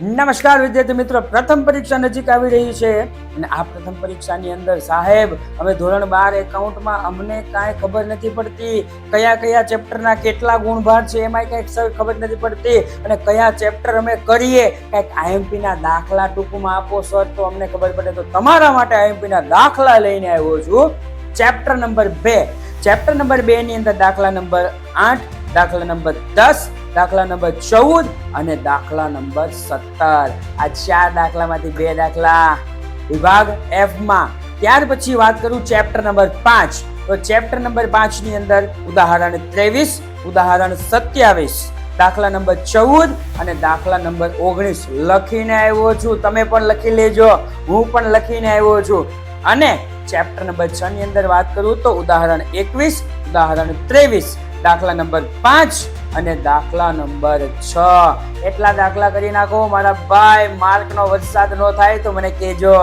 નમસ્કાર વિદ્યાર્થી મિત્રો. પ્રથમ પરીક્ષા નજીક આવી રહી છે અને આ પ્રથમ પરીક્ષાની અંદર સાહેબ, હવે ધોરણ બાર એકાઉન્ટમાં અમને કાંઈ ખબર નથી પડતી. કયા કયા ચેપ્ટરના કેટલા ગુણભાર છે એમાં સર ખબર નથી પડતી. અને કયા ચેપ્ટર અમે કરીએ? કંઈક આઈએમપીના દાખલા ટૂંકમાં આપો, સર, તો અમને ખબર પડે. તો તમારા માટે આઈએમપીના દાખલા લઈને આવ્યો છું. ચેપ્ટર નંબર બે. ચેપ્ટર નંબર બેની અંદર દાખલા નંબર આઠ, દાખલા નંબર દસ દાખલા નંબર ચૌદ અને દાખલા નંબર સત્તર. આ ચાર દાખલામાંથી બે દાખલા. વિભાગ એફમાં ત્યાર પછી વાત કરું ચેપ્ટર નંબર પાંચ. તો ચેપ્ટર નંબર પાંચની અંદર ઉદાહરણ ત્રેવીસ, ઉદાહરણ સત્યાવીસ. દાખલા નંબર ચૌદ અને દાખલા નંબર ઓગણીસ. લખીને આવ્યો છું. તમે પણ લખી લેજો. હું પણ લખીને આવ્યો છું. અને ચેપ્ટર નંબર છ ની અંદર વાત કરું તો ઉદાહરણ એકવીસ, ઉદાહરણ ત્રેવીસ. દાખલા નંબર પાંચ અને દાખલા નંબર છ. એટલા દાખલા કરી નાખો. મારા ભાઈ, માર્કનો વરસાદ ન થાય તો મને કહેજો.